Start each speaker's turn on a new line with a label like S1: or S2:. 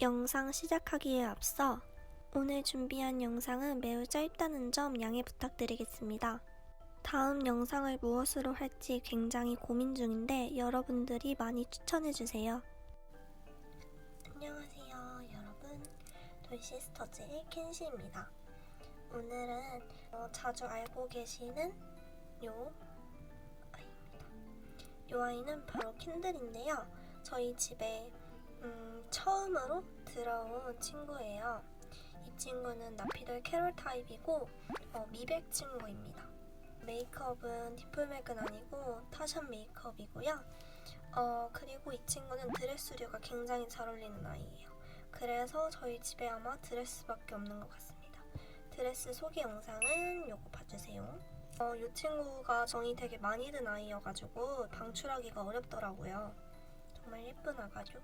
S1: 영상 시작하기에 앞서 오늘 준비한 영상은 매우 짧다는 점 양해 부탁드리겠습니다. 다음 영상을 무엇으로 할지 굉장히 고민 중인데 여러분들이 많이 추천해주세요. 안녕하세요 여러분 돌시스터즈의 켄시입니다. 오늘은 어, 자주 알고 계시는 요 아이입니다. 요 아이는 바로 킨들인데요. 저희 집에 음, 처음으로 들어온 친구예요. 이 친구는 나피들 캐롤 타입이고 어, 미백 친구입니다. 메이크업은 디플맥은 아니고 타샵 메이크업이고요. 어, 그리고 이 친구는 드레스류가 굉장히 잘 어울리는 아이예요. 그래서 저희 집에 아마 드레스밖에 없는 것 같습니다. 드레스 소개 영상은 요거 봐주세요. 어, 이 친구가 정이 되게 많이 든 아이여가지고 방출하기가 어렵더라고요. 정말 예쁜 아가죠.